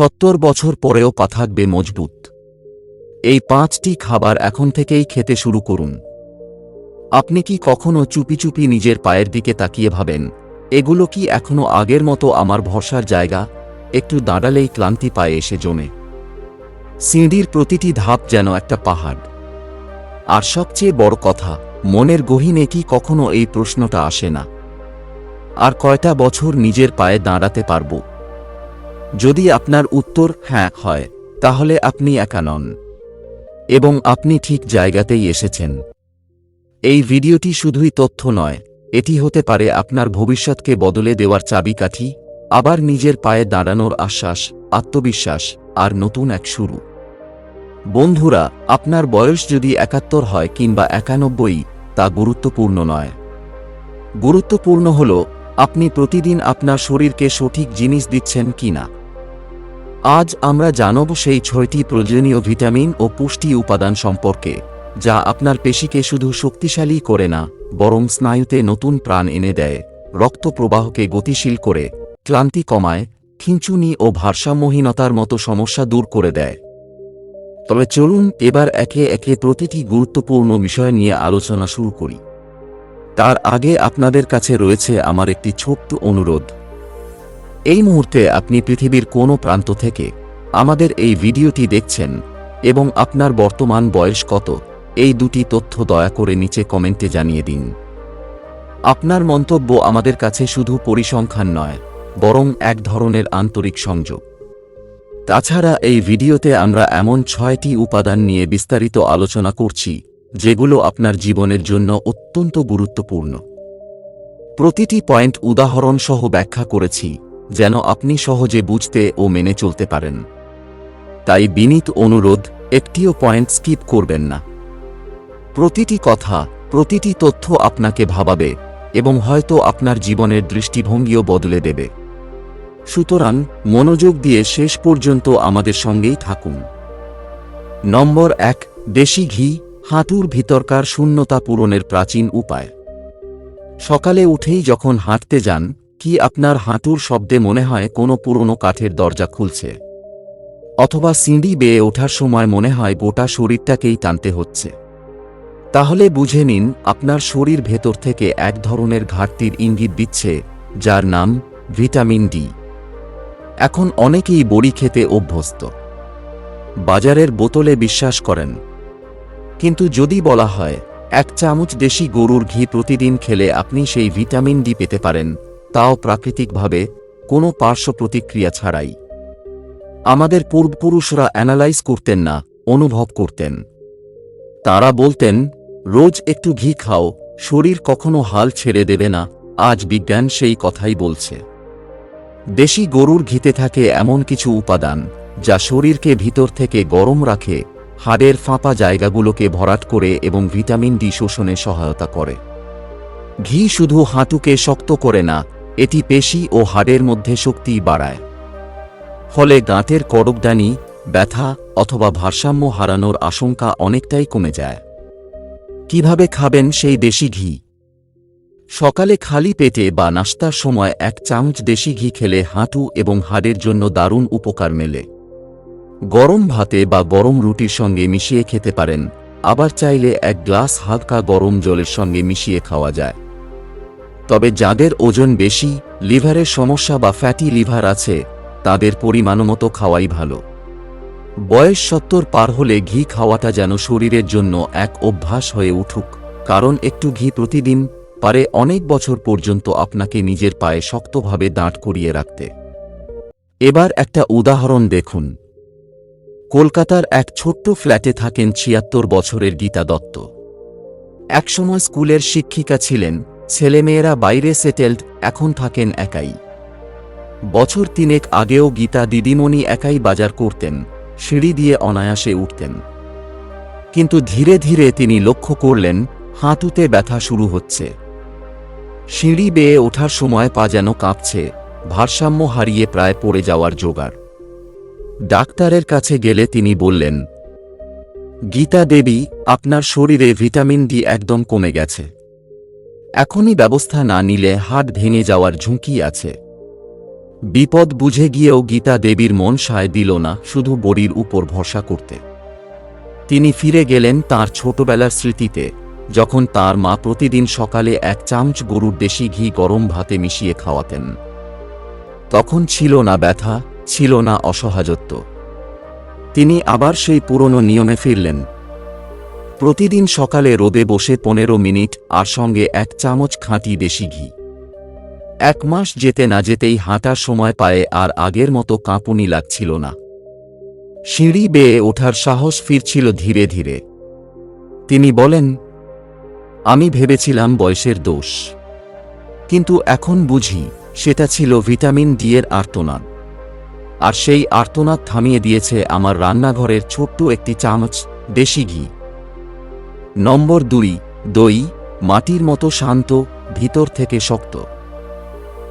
সত্তর বছর পরেও পা থাকবে মজবুত। এই পাঁচটি খাবার এখন থেকেই খেতে শুরু করুন। আপনি কি কখনো চুপি চুপি নিজের পায়ের দিকে তাকিয়ে ভাবেন, এগুলো কি এখনও আগের মতো আমার ভরসার জায়গা? একটু দাঁড়ালেই ক্লান্তি পায়ে এসে জমে। সিঁড়ির প্রতিটি ধাপ যেন একটা পাহাড়। আর সবচেয়ে বড় কথা, মনের গহীনে কি কখনো এই প্রশ্নটা আসে না। আর কয়টা বছর নিজের পায়ে দাঁড়াতে পারব? যদি আপনার উত্তর হ্যাঁ হয়, তাহলে আপনি একা নন। এবং আপনি ঠিক জায়গাতেই এসেছেন। এই ভিডিওটি শুধুই তথ্য নয়, এটি হতে পারে আপনার ভবিষ্যৎকে বদলে দেওয়ার চাবিকাঠি, আবার নিজের পায়ে দাঁড়ানোর আশ্বাস, আত্মবিশ্বাস, আর নতুন এক শুরু। বন্ধুরা, আপনার বয়স যদি একাত্তর হয় কিংবা একানব্বই, তা গুরুত্বপূর্ণ নয়। গুরুত্বপূর্ণ হল, আপনি প্রতিদিন আপনার শরীরকে সঠিক জিনিস দিচ্ছেন কিনা। আজ আমরা জানব সেই ছয়টি প্রয়োজনীয় ভিটামিন ও পুষ্টি উপাদান সম্পর্কে, যা আপনার পেশিকে শুধু শক্তিশালী করে না, বরং স্নায়ুতে নতুন প্রাণ এনে দেয়, রক্ত প্রবাহকে গতিশীল করে, ক্লান্তি কমায়, খিঁচুনি ও ভারসাম্যহীনতার মতো সমস্যা দূর করে দেয়। তবে চলুন এবার একে একে প্রতিটি গুরুত্বপূর্ণ বিষয় নিয়ে আলোচনা শুরু করি। তার আগে আপনাদের কাছে রয়েছে আমার একটি ছোট্ট অনুরোধ। এই মুহূর্তে আপনি পৃথিবীর কোনো প্রান্ত থেকে আমাদের এই ভিডিওটি দেখছেন এবং আপনার বর্তমান বয়স কত? এই দুটি তথ্য দয়া করে নিচে কমেন্টে জানিয়ে দিন। আপনার মন্তব্য আমাদের কাছে শুধু পরিসংখ্যান নয়, বরং এক ধরনের আন্তরিক সংযোগ। তাছাড়া এই ভিডিওতে আমরা এমন ছয়টি উপাদান নিয়ে বিস্তারিত আলোচনা করছি, যেগুলো আপনার জীবনের জন্য অত্যন্ত গুরুত্বপূর্ণ। প্রতিটি পয়েন্ট উদাহরণ সহ ব্যাখ্যা করেছি যেন আপনি সহজে বুঝতে ও মেনে চলতে পারেন। তাই বিনীত অনুরোধ, একটিও পয়েন্ট স্কিপ করবেন না। প্রতিটি কথা, প্রতিটি তথ্য আপনাকে ভাবাবে এবং হয়তো আপনার জীবনের দৃষ্টিভঙ্গিও বদলে দেবে। সুতরাং, মনোযোগ দিয়ে শেষ পর্যন্ত আমাদের সঙ্গেই থাকুন। নম্বর এক, দেশি ঘি, হাঁটুর ভিতরকার শূন্যতা পূরণের প্রাচীন উপায়। সকালে উঠেই যখন হাঁটতে যান কি আপনার হাঁটুর শব্দে মনে হয় কোনো পুরনো কাঠের দরজা খুলছে? অথবা সিঁড়ি বেয়ে ওঠার সময় মনে হয় গোটা শরীরটাকেই টানতে হচ্ছে। তাহলে বুঝে নিন, আপনার শরীর ভেতর থেকে এক ধরনের ঘাটতির ইঙ্গিত দিচ্ছে, যার নাম ভিটামিন ডি। এখন অনেকেই বড়ি খেতে অভ্যস্ত। বাজারের বোতলে বিশ্বাস করেন। কিন্তু যদি বলা হয়, এক চামচ দেশি গরুর ঘি প্রতিদিন খেলে আপনি সেই ভিটামিন ডি পেতে পারেন তাও প্রাকৃতিকভাবে কোনো পার্শ্ব প্রতিক্রিয়া ছাড়াই। আমাদের পূর্বপুরুষরা অ্যানালাইজ করতেন না, অনুভব করতেন। তারা বলতেন, রোজ একটু ঘি খাও, শরীর কখনো হাল ছেড়ে দেবে না, আজ বিজ্ঞান সেই কথাই বলছে। দেশি গরুর ঘিতে থাকে এমন কিছু উপাদান, যা শরীরকে ভিতর থেকে গরম রাখে, হাড়ের ফাঁপা জায়গাগুলোকে ভরাট করে এবং ভিটামিন ডি শোষণে সহায়তা করে। ঘি শুধু হাঁটুকে শক্ত করে না এটি পেশি ও হাড়ের মধ্যে শক্তি বাড়ায়। ফলে গাঁটের করকদানি, ব্যথা অথবা ভারসাম্য হারানোর আশঙ্কা অনেকটাই কমে যায়। কীভাবে খাবেন সেই দেশি ঘি? সকালে খালি পেটে বা নাস্তার সময় এক চামচ দেশি ঘি খেলে হাঁটু এবং হাড়ের জন্য দারুণ উপকার মেলে। গরম ভাতে বা গরম রুটির সঙ্গে মিশিয়ে খেতে পারেন, আবার চাইলে এক গ্লাস হালকা গরম জলের সঙ্গে মিশিয়ে খাওয়া যায়। তবে যাদের ওজন বেশি, লিভারের সমস্যা বা ফ্যাটি লিভার আছে, তাদের পরিমাণমতো খাওয়াই ভালো। বয়স সত্তর পার হলে ঘি খাওয়াটা যেন শরীরের জন্য এক অভ্যাস হয়ে উঠুক, কারণ একটু ঘি প্রতিদিন পারে অনেক বছর পর্যন্ত আপনাকে নিজের পায়ে শক্তভাবে দাঁড় করিয়ে রাখতে। এবার একটা উদাহরণ দেখুন। কলকাতার এক ছোট্ট ফ্ল্যাটে থাকেন ছিয়াত্তর বছরের গীতা দত্ত। একসময় স্কুলের শিক্ষিকা ছিলেন ছেলেমেয়েরা বাইরে সেটেলড, এখন থাকেন একাই। বছর তিনেক আগেও গীতা দিদিমণি একাই বাজার করতেন, সিঁড়ি দিয়ে অনায়াসে উঠতেন। কিন্তু ধীরে ধীরে তিনি লক্ষ্য করলেন, হাঁটুতে ব্যথা শুরু হচ্ছে। সিঁড়ি বেয়ে ওঠার সময় পা যেন কাঁপছে, ভারসাম্য হারিয়ে প্রায় পড়ে যাওয়ার জোগাড়। ডাক্তারের কাছে গেলে তিনি বললেন, গীতা দেবী, আপনার শরীরে ভিটামিন ডি একদম কমে গেছে। এখনই ব্যবস্থা না নিলে হাট ভেঙে যাওয়ার ঝুঁকি আছে। বিপদ বুঝে গিয়েও গীতা দেবীর মন সায় দিল না, শুধু বড়ির উপর ভরসা করতে। তিনি ফিরে গেলেন তার ছোটবেলার স্মৃতিতে, যখন তার মা প্রতিদিন সকালে এক চামচ গরুর দেশি ঘি গরম ভাতে মিশিয়ে খাওয়াতেন। তখন ছিল না ব্যথা, ছিল না অসহায়ত্ব। তিনি আবার সেই পুরনো নিয়মে ফিরলেন। প্রতিদিন সকালে রোদে বসে পনেরো মিনিট, আর সঙ্গে এক চামচ খাঁটি দেশি ঘি। এক মাস যেতে না যেতেই হাঁটার সময় পায়ে আর আগের মতো কাঁপুনি লাগছিল না। সিঁড়ি বেয়ে ওঠার সাহস ফিরছিল ধীরে ধীরে। তিনি বলেন, আমি ভেবেছিলাম বয়সের দোষ। কিন্তু এখন বুঝি, সেটা ছিল ভিটামিন ডি এর আর্তনাদ। আর সেই আর্তনাদ থামিয়ে দিয়েছে আমার রান্নাঘরের ছোট্ট একটি চামচ দেশি ঘি। নম্বর দুই, দই, মাটির মতো শান্ত, ভিতর থেকে শক্ত।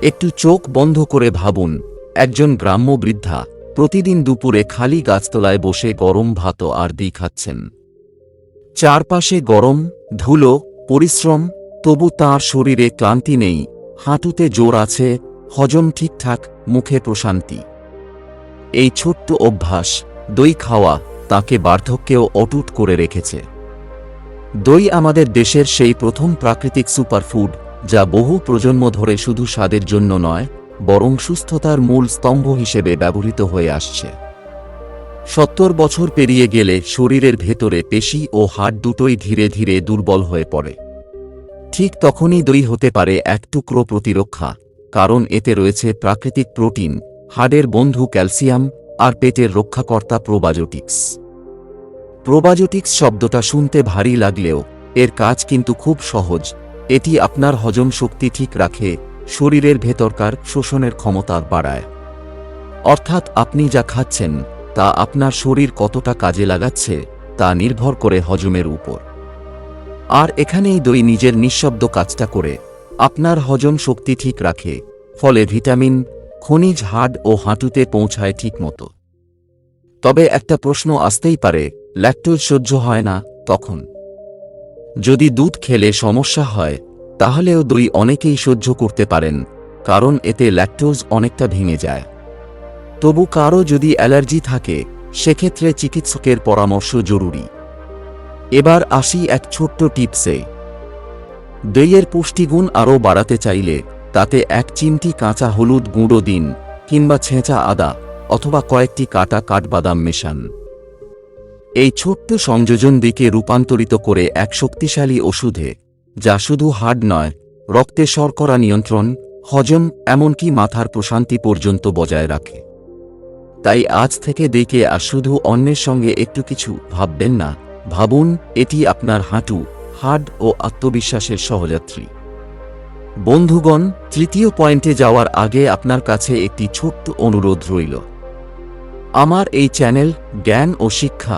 একটু চোখ বন্ধ করে ভাবুন, একজন গ্রাম্য বৃদ্ধা প্রতিদিন দুপুরে খালি গাছতলায় বসে গরম ভাত আর দি খাচ্ছেন। চারপাশে গরম, ধুলো, পরিশ্রম, তবু তার শরীরে ক্লান্তি নেই, হাঁটুতে জোর আছে, হজম ঠিকঠাক, মুখে প্রশান্তি। এই ছোট্ট অভ্যাস, দই খাওয়া তাকে বার্ধক্যেও অটুট করে রেখেছে। দই আমাদের দেশের সেই প্রথম প্রাকৃতিক সুপারফুড, যা বহু প্রজন্ম ধরে শুধু স্বাদের জন্য নয়, বরং সুস্থতার মূল স্তম্ভ হিসেবে ব্যবহৃত হয়ে আসছে। সত্তর বছর পেরিয়ে গেলে শরীরের ভেতরে পেশি ও হাড় দুটোই ধীরে ধীরে দুর্বল হয়ে পড়ে। ঠিক তখনই দই হতে পারে এক টুকরো প্রতিরক্ষা, কারণ এতে রয়েছে প্রাকৃতিক প্রোটিন, হাড়ের বন্ধু ক্যালসিয়াম, আর পেটের রক্ষাকর্তা প্রোবায়োটিক্স। প্রোবায়োটিক্স শব্দটা শুনতে ভারী লাগলেও, এর কাজ কিন্তু খুব সহজ। এটি আপনার হজম শক্তি ঠিক রাখে, শরীরের ভেতরকার শোষণের ক্ষমতা বাড়ায়। অর্থাৎ আপনি যা খাচ্ছেন, তা আপনার শরীর কতটা কাজে লাগাচ্ছে, তা নির্ভর করে হজমের উপর। আর এখানেই দই নিজের নিঃশব্দ কাজটা করে, আপনার হজম শক্তি ঠিক রাখে, ফলে ভিটামিন, খনিজ, হাড় ও হাঁটুতে পৌঁছায় ঠিকমতো। তবে একটা প্রশ্ন আসতেই পারে ল্যাকটোজ সহ্য হয় না তখন। যদি দুধ খেলে সমস্যা হয়, তাহলেও দই অনেকেই সহ্য করতে পারেন, কারণ এতে ল্যাকটোজ অনেকটা ভেঙে যায়। তবু কারও যদি অ্যালার্জি থাকে, সেক্ষেত্রে চিকিৎসকের পরামর্শ জরুরি। এবার আসি এক ছোট্ট টিপসে। দইয়ের পুষ্টিগুণ আরও বাড়াতে চাইলে তাতে এক চিমটি কাঁচা হলুদ গুঁড়ো দিন কিংবা ছেঁচা আদা অথবা কয়েকটি কাটা কাঠবাদাম মেশান। এই ছোট্ট সংযোজন দিকে রূপান্তরিত করে এক শক্তিশালী ওষুধে, যা শুধু হাড় নয়, রক্তে শর্করা নিয়ন্ত্রণ, হজম, এমনকি মাথার প্রশান্তি পর্যন্ত বজায় রাখে। তাই আজ থেকে দেখে আর শুধু অন্যের সঙ্গে একটু কিছু ভাববেন না, ভাবুন, এটি আপনার হাঁটু, হাড ও আত্মবিশ্বাসের সহযাত্রী। বন্ধুগণ, তৃতীয় পয়েন্টে যাওয়ার আগে আপনার কাছে একটি ছোট্ট অনুরোধ রইল। আমার এই চ্যানেল জ্ঞান ও শিক্ষা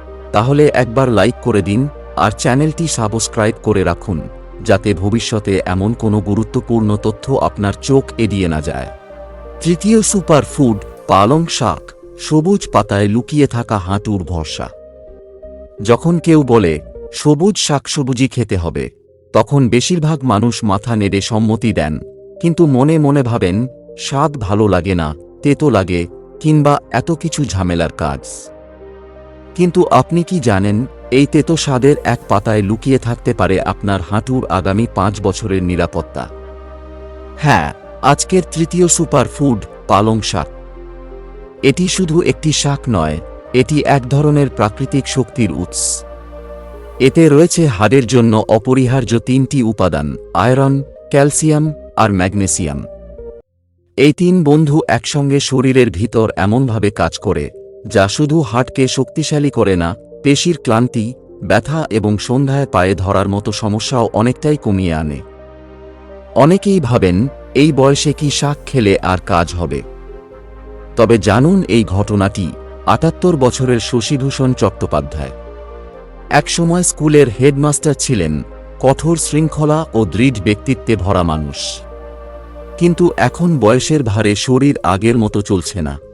তাহলে একবার লাইক করে দিন আর চ্যানেলটি সাবস্ক্রাইব করে রাখুন, যাতে ভবিষ্যতে এমন কোনো গুরুত্বপূর্ণ তথ্য আপনার চোখ এড়িয়ে না যায়। তৃতীয় সুপার ফুড, পালং শাক, সবুজ পাতায় লুকিয়ে থাকা হাঁটুর ভরসা। যখন কেউ বলে, সবুজ শাকসবুজি খেতে হবে, তখন বেশিরভাগ মানুষ মাথা নেড়ে সম্মতি দেন, কিন্তু মনে মনে ভাবেন, স্বাদ ভালো লাগে না, তেতো লাগে, কিংবা এত কিছু ঝামেলার কাজ। কিন্তু আপনি কি জানেন, এই তেতো স্বাদের এক পাতায় লুকিয়ে থাকতে পারে আপনার হাঁটুর আগামী পাঁচ বছরের নিরাপত্তা। হ্যাঁ আজকের তৃতীয় সুপার ফুড পালং শাক। এটি শুধু একটি শাক নয়, এটি এক ধরনের প্রাকৃতিক শক্তির উৎস। এতে রয়েছে হাড়ের জন্য অপরিহার্য তিনটি উপাদান, আয়রন, ক্যালসিয়াম আর ম্যাগনেসিয়াম। এই তিন বন্ধু একসঙ্গে শরীরের ভিতর এমনভাবে কাজ করে যা শুধু হাটকে শক্তিশালী করে না, পেশির ক্লান্তি, ব্যথা এবং সন্ধ্যায় পায়ে ধরার মতো সমস্যাও অনেকটাই কমিয়ে আনে। অনেকেই ভাবেন, এই বয়সে কি শাক খেলে আর কাজ হবে। তবে জানুন এই ঘটনাটি, আটাত্তর বছরের শশীভূষণ চট্টোপাধ্যায়। একসময় স্কুলের হেডমাস্টার ছিলেন, কঠোর শৃঙ্খলা ও দৃঢ় ব্যক্তিত্বে ভরা মানুষ। কিন্তু এখন বয়সের ভারে শরীর আগের মতো চলছে না।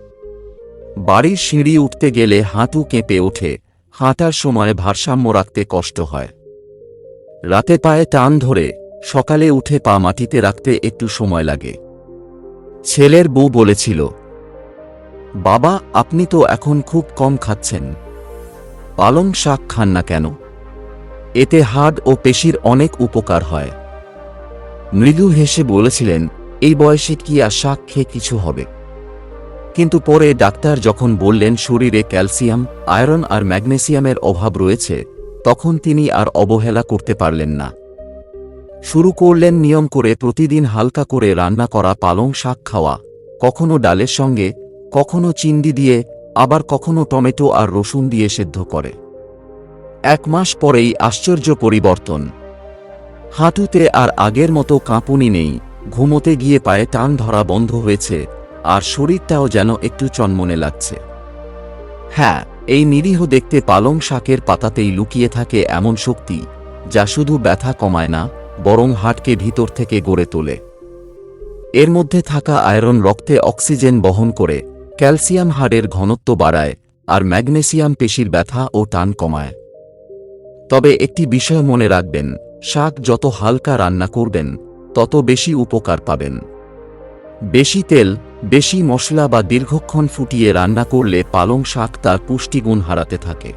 বাড়ির সিঁড়ি উঠতে গেলে হাঁটু কেঁপে ওঠে, হাঁটার সময় ভারসাম্য রাখতে কষ্ট হয়। রাতে পায়ে টান ধরে সকালে উঠে পা মাটিতে রাখতে একটু সময় লাগে। ছেলের বউ বলেছিল, বাবা, আপনি তো এখন খুব কম খাচ্ছেন। পালং শাক খান না কেন? এতে হাড় ও পেশির অনেক উপকার হয়। মৃদু হেসে বলেছিলেন, এই বয়সে কি আর শাক খেয়ে কিছু হবে? কিন্তু পরে ডাক্তার যখন বললেন শরীরে ক্যালসিয়াম, আয়রন আর ম্যাগনেসিয়ামের অভাব রয়েছে, তখন তিনি আর অবহেলা করতে পারলেন না। শুরু করলেন নিয়ম করে প্রতিদিন হালকা করে রান্না করা পালং শাক খাওয়া, কখনো ডালের সঙ্গে, কখনো চিন্ডি দিয়ে, আবার কখনো টমেটো আর রসুন দিয়ে সেদ্ধ করে। এক মাস পরেই আশ্চর্য পরিবর্তন। হাঁটুতে আর আগের মতো কাঁপুনি নেই, ঘুমোতে গিয়ে পায়ে টান ধরা বন্ধ হয়েছে আর শরীরটাও যেন একটু চনমনে লাগছে। হ্যাঁ এই নিরীহ দেখতে পালং শাকের পাতাতেই লুকিয়ে থাকে এমন শক্তি, যা শুধু ব্যথা কমায় না, বরং হাটকে ভিতর থেকে গড়ে তোলে। এর মধ্যে থাকা আয়রন রক্তে অক্সিজেন বহন করে, ক্যালসিয়াম হাড়ের ঘনত্ব বাড়ায়, আর ম্যাগনেসিয়াম পেশির ব্যথা ও টান কমায়। তবে একটি বিষয় মনে রাখবেন, শাক যত হালকা রান্না করবেন, তত বেশি উপকার পাবেন। বেশি তেল, বেশি মশলা বা দীর্ঘক্ষণ ফুটিয়ে রান্না করলে পালং শাক তার পুষ্টিগুণ হারাতে থাকে।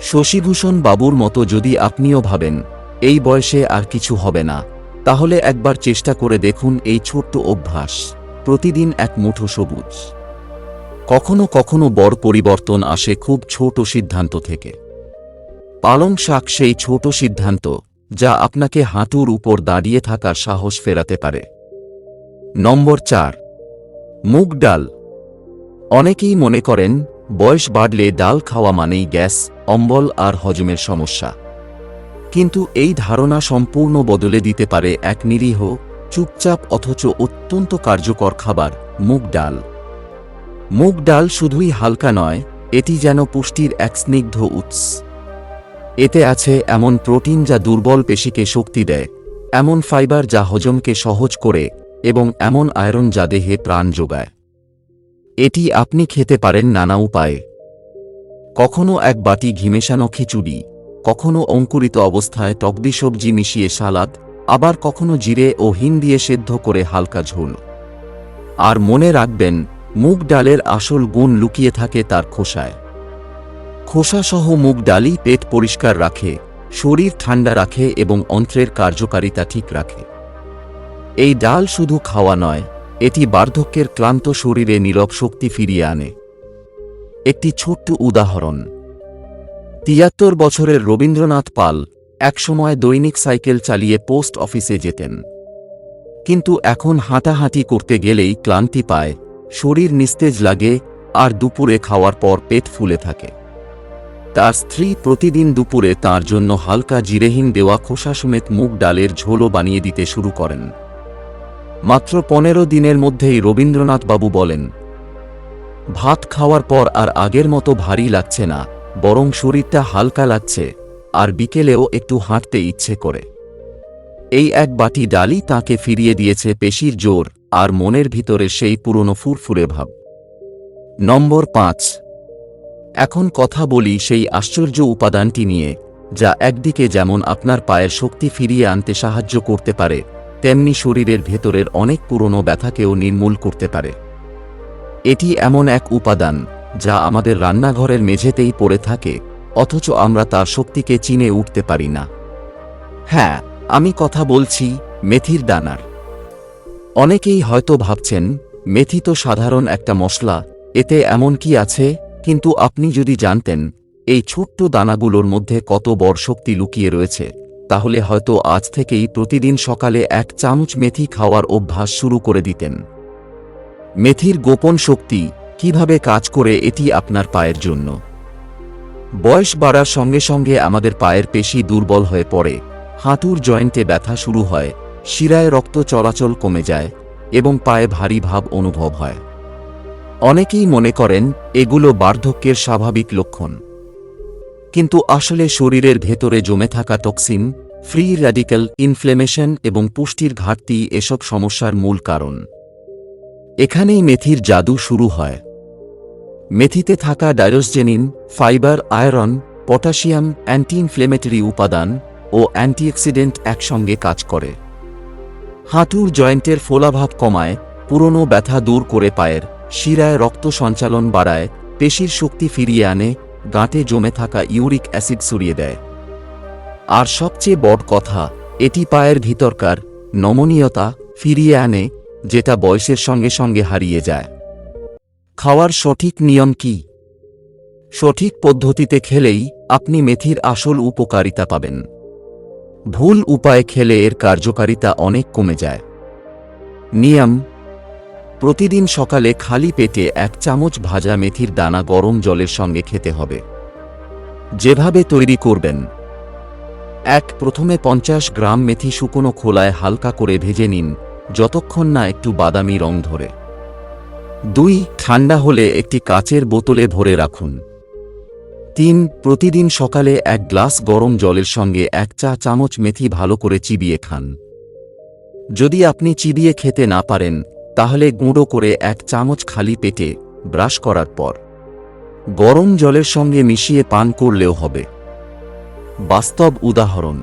শশীভূষণ বাবুর মতো যদি আপনিও ভাবেন, এই বয়সে আর কিছু হবে না, তাহলে একবার চেষ্টা করে দেখুন এই ছোট্ট অভ্যাস, প্রতিদিন এক মুঠো সবুজ। কখনো কখনো বড় পরিবর্তন আসে খুব ছোট সিদ্ধান্ত থেকে। পালং শাক সেই ছোট সিদ্ধান্ত, যা আপনাকে হাঁটুর উপর দাঁড়িয়ে থাকার সাহস ফেরাতে পারে। নম্বর চার। মুগ ডাল। অনেকেই মনে করেন, বয়স বাড়লে ডাল খাওয়া মানেই গ্যাস, অম্বল আর হজমের সমস্যা। কিন্তু এই ধারণা সম্পূর্ণ বদলে দিতে পারে এক নিরীহ, চুপচাপ অথচ অত্যন্ত কার্যকর খাবার, মুগ ডাল। মুগ ডাল শুধুই হালকা নয়, এটি যেন পুষ্টির এক স্নিগ্ধ উৎস। এতে আছে এমন প্রোটিন যা দুর্বল পেশিকে শক্তি দেয়, এমন ফাইবার যা হজমকে সহজ করে এবং এমন আয়রন যা দেহে প্রাণ যোগায়। এটি আপনি খেতে পারেন নানা উপায়ে। কখনো এক বাটি ঘিমেশানো খিচুড়ি, কখনো অঙ্কুরিত অবস্থায় টকদি সবজি মিশিয়ে সালাদ, আবার কখনো জিরে ও হিন দিয়ে সেদ্ধ করে হালকা ঝোল। আর মনে রাখবেন, মুগ ডালের আসল গুণ লুকিয়ে থাকে তার খোসায়। খোসাসহ মুগ ডালই পেট পরিষ্কার রাখে, শরীর ঠান্ডা রাখে এবং অন্ত্রের কার্যকারিতা ঠিক রাখে। এই ডাল শুধু খাওয়া নয়, এটি বার্ধক্যের ক্লান্ত শরীরে নীরব শক্তি ফিরিয়ে আনে। একটি ছোট্ট উদাহরণ। তিয়াত্তর বছরের রবীন্দ্রনাথ পাল একসময় দৈনিক সাইকেল চালিয়ে পোস্ট অফিসে যেতেন। কিন্তু এখন হাঁটাহাঁটি করতে গেলেই ক্লান্তি পায়, শরীর নিস্তেজ লাগে আর দুপুরে খাওয়ার পর পেট ফুলে থাকে। তার স্ত্রী প্রতিদিন দুপুরে তার জন্য হালকা জিরেহীন দেওয়া খোসা সমেত মুগ ডালের ঝোলও বানিয়ে দিতে শুরু করেন। মাত্র পনেরো দিনের মধ্যেই রবীন্দ্রনাথবাবু বলেন, ভাত খাওয়ার পর আর আগের মতো ভারী লাগছে না, বরং শরীরটা হালকা লাগছে, আর বিকেলেও একটু হাঁটতে ইচ্ছে করে। এই এক বাটি ডালই তাকে ফিরিয়ে দিয়েছে পেশির জোর আর মনের ভিতরে সেই পুরনো ফুরফুরে ভাব। নম্বর পাঁচ। এখন কথা বলি সেই আশ্চর্য উপাদানটি নিয়ে, যা একদিকে যেমন আপনার পায়ের শক্তি ফিরিয়ে আনতে সাহায্য করতে পারে তেমনি শরীরের ভেতরের অনেক পুরনো ব্যথাকেও নির্মূল করতে পারে। এটি এমন এক উপাদান যা আমাদের রান্নাঘরের মেঝেতেই পড়ে থাকে, অথচ আমরা তার শক্তিকে চিনে উঠতে পারি না। হ্যাঁ আমি কথা বলছি মেথির দানার। অনেকেই হয়তো ভাবছেন, মেথি তো সাধারণ একটা মশলা, এতে এমন কি আছে? কিন্তু আপনি যদি জানতেন, এই ছোট্ট দানাগুলোর মধ্যে কত বড় শক্তি লুকিয়ে রয়েছে। তাহলে হয়তো আজ থেকেই প্রতিদিন সকালে এক চামচ মেথি খাওয়ার অভ্যাস শুরু করে দিতেন। মেথির গোপন শক্তি, কীভাবে কাজ করে এটি আপনার পায়ের জন্য। বয়স বাড়ার সঙ্গে সঙ্গে আমাদের পায়ের পেশি দুর্বল হয়ে পড়ে, হাঁটুর জয়েন্টে ব্যথা শুরু হয়, শিরায় রক্ত চলাচল কমে যায়, এবং পায়ে ভারী ভাব অনুভব হয়। অনেকেই মনে করেন, এগুলো বার্ধক্যের স্বাভাবিক লক্ষণ। কিন্তু আসলে শরীরের ভেতরে জমে থাকা টক্সিন, ফ্রি র্যাডিক্যাল ইনফ্লেমেশন এবং পুষ্টির ঘাটতি এসব সমস্যার মূল কারণ। এখানেই মেথির জাদু শুরু হয়। মেথিতে থাকা diosgenin fibre, iron, potassium anti inflammatory উপাদান ও অ্যান্টিঅক্সিডেন্ট একসঙ্গে কাজ করে। হাঁটুর জয়েন্টের ফোলাভাব কমায়, পুরনো ব্যথা দূর করে পায়ের শিরায় রক্ত সঞ্চালন বাড়ায়, পেশির শক্তি ফিরিয়ে আনে গাঁটে জমে থাকা ইউরিক অ্যাসিড সরিয়ে দেয়। আর সবচেয়ে বড় কথা, এটি পায়ের ভিতরকার নমনীয়তা ফিরিয়ে আনে, যেটা বয়সের সঙ্গে সঙ্গে হারিয়ে যায়। খাওয়ার সঠিক নিয়ম কি? সঠিক পদ্ধতিতে খেলেই আপনি মেথির আসল উপকারিতা পাবেন। ভুল উপায়ে খেলে এর কার্যকারিতা অনেক কমে যায়। নিয়ম প্রতিদিন সকালে খালি পেটে এক চামচ ভাজা মেথির দানা গরম জলের সঙ্গে খেতে হবে। যেভাবে তৈরি করবেন। এক, প্রথমে পঞ্চাশ গ্রাম মেথি শুকনো খোলায় হালকা করে ভেজে নিন, যতক্ষণ না একটু বাদামি রং ধরে। দুই, ঠান্ডা হলে একটি কাচের বোতলে ভরে রাখুন। তিন, প্রতিদিন সকালে এক গ্লাস গরম জলের সঙ্গে এক চা চামচ মেথি ভালো করে চিবিয়ে খান। যদি আপনি চিবিয়ে খেতে না পারেন তাহলে গুঁড়ো করে এক চামচ খালি পেটে ব্রাশ করার পর গরম জলের সঙ্গে মিশিয়ে পান করলেও হবে। বাস্তব উদাহরণ,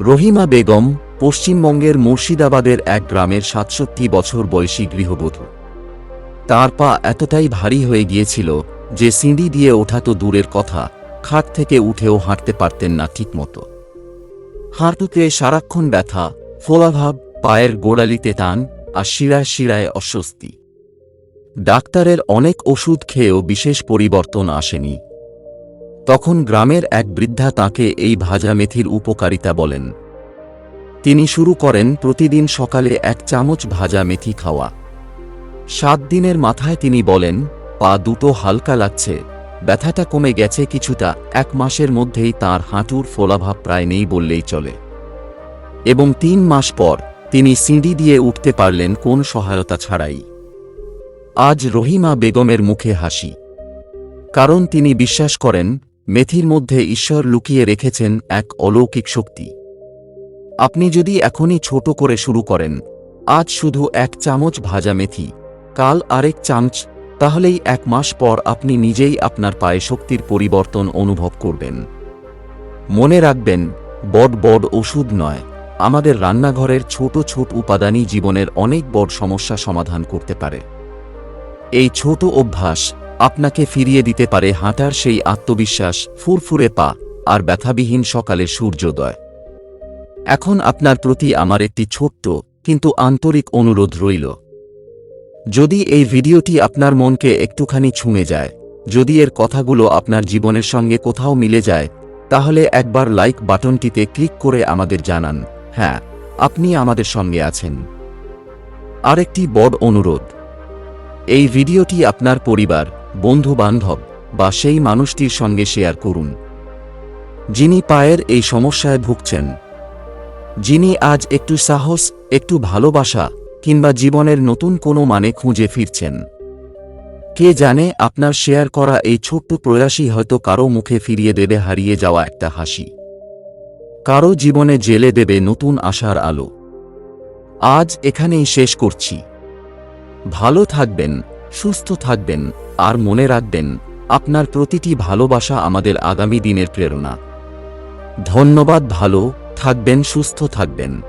রহিমা বেগম পশ্চিমবঙ্গের মুর্শিদাবাদের এক গ্রামের সাতষট্টি বছর বয়সী গৃহবধূ। তার পা এতটাই ভারী হয়ে গিয়েছিল যে সিঁড়ি দিয়ে ওঠা তো দূরের কথা, খাট থেকে উঠেও হাঁটতে পারতেন না ঠিকমতো। হাঁটুতে সারাক্ষণ ব্যথা, ফোলাভাব, পায়ের গোড়ালিতে টান আর শিরায় শিরায় অস্বস্তি। ডাক্তারের অনেক ওষুধ খেয়েও বিশেষ পরিবর্তন আসেনি। তখন গ্রামের এক বৃদ্ধা তাকে এই ভাজা মেথির উপকারিতা বলেন। তিনি শুরু করেন প্রতিদিন সকালে এক চামচ ভাজা মেথি খাওয়া। সাত দিনের মাথায় তিনি বলেন, পা দুটো হালকা লাগছে। ব্যথাটা কমে গেছে কিছুটা। এক মাসের মধ্যেই তার হাঁটুর ফোলাভাব প্রায় নেই বললেই চলে। এবং তিন মাস পর তিনি সিঁড়ি দিয়ে উঠতে পারলেন কোন সহায়তা ছাড়াই। আজ রহিমা বেগমের মুখে হাসি। কারণ তিনি বিশ্বাস করেন, মেথির মধ্যে ঈশ্বর লুকিয়ে রেখেছেন এক অলৌকিক শক্তি। আপনি যদি এখনই ছোট করে শুরু করেন, আজ শুধু এক চামচ ভাজা মেথি, কাল আরেক চামচ, তাহলেই এক মাস পর আপনি নিজেই আপনার পায়ে শক্তির পরিবর্তন অনুভব করবেন। মনে রাখবেন, বড় বড় ওষুধ নয়। আমাদের রান্নাঘরের ছোট ছোট উপাদানই জীবনের অনেক বড় সমস্যা সমাধান করতে পারে। এই ছোট অভ্যাস আপনাকে ফিরিয়ে দিতে পারে হাঁটার সেই আত্মবিশ্বাস, ফুরফুরে পা আর ব্যথাবিহীন সকালে সূর্যোদয়। এখন আপনার প্রতি আমার একটি ছোট্ট কিন্তু আন্তরিক অনুরোধ রইল। যদি এই ভিডিওটি আপনার মনকে একটুখানি ছুঁয়ে যায়, যদি এর কথাগুলো আপনার জীবনের সঙ্গে কোথাও মিলে যায়, তাহলে একবার লাইক বাটনটিতে ক্লিক করে আমাদের জানান। হ্যাঁ আপনি আমাদের সঙ্গে আছেন। আরেকটি বড় অনুরোধ। এই ভিডিওটি আপনার পরিবার বন্ধু বান্ধব বা সেই মানুষটির সঙ্গে শেয়ার করুন। যিনি পায়ের এই সমস্যায় ভুগছেন। যিনি আজ একটু সাহস, একটু ভালোবাসা কিংবা জীবনের নতুন কোনো মানে খুঁজে ফিরছেন। কে জানে আপনার শেয়ার করা এই ছোট্ট প্রয়াসই হয়তো কারও মুখে ফিরিয়ে দেবে হারিয়ে যাওয়া একটা হাসি। কারও জীবনে জেলে দেবে নতুন আশার আলো। আজ এখানেই শেষ করছি। ভালো থাকবেন, সুস্থ থাকবেন, আর মনে রাখবেন, আপনার প্রতিটি ভালোবাসা আমাদের আগামী দিনের প্রেরণা। ধন্যবাদ ভালো, থাকবেন, সুস্থ থাকবেন।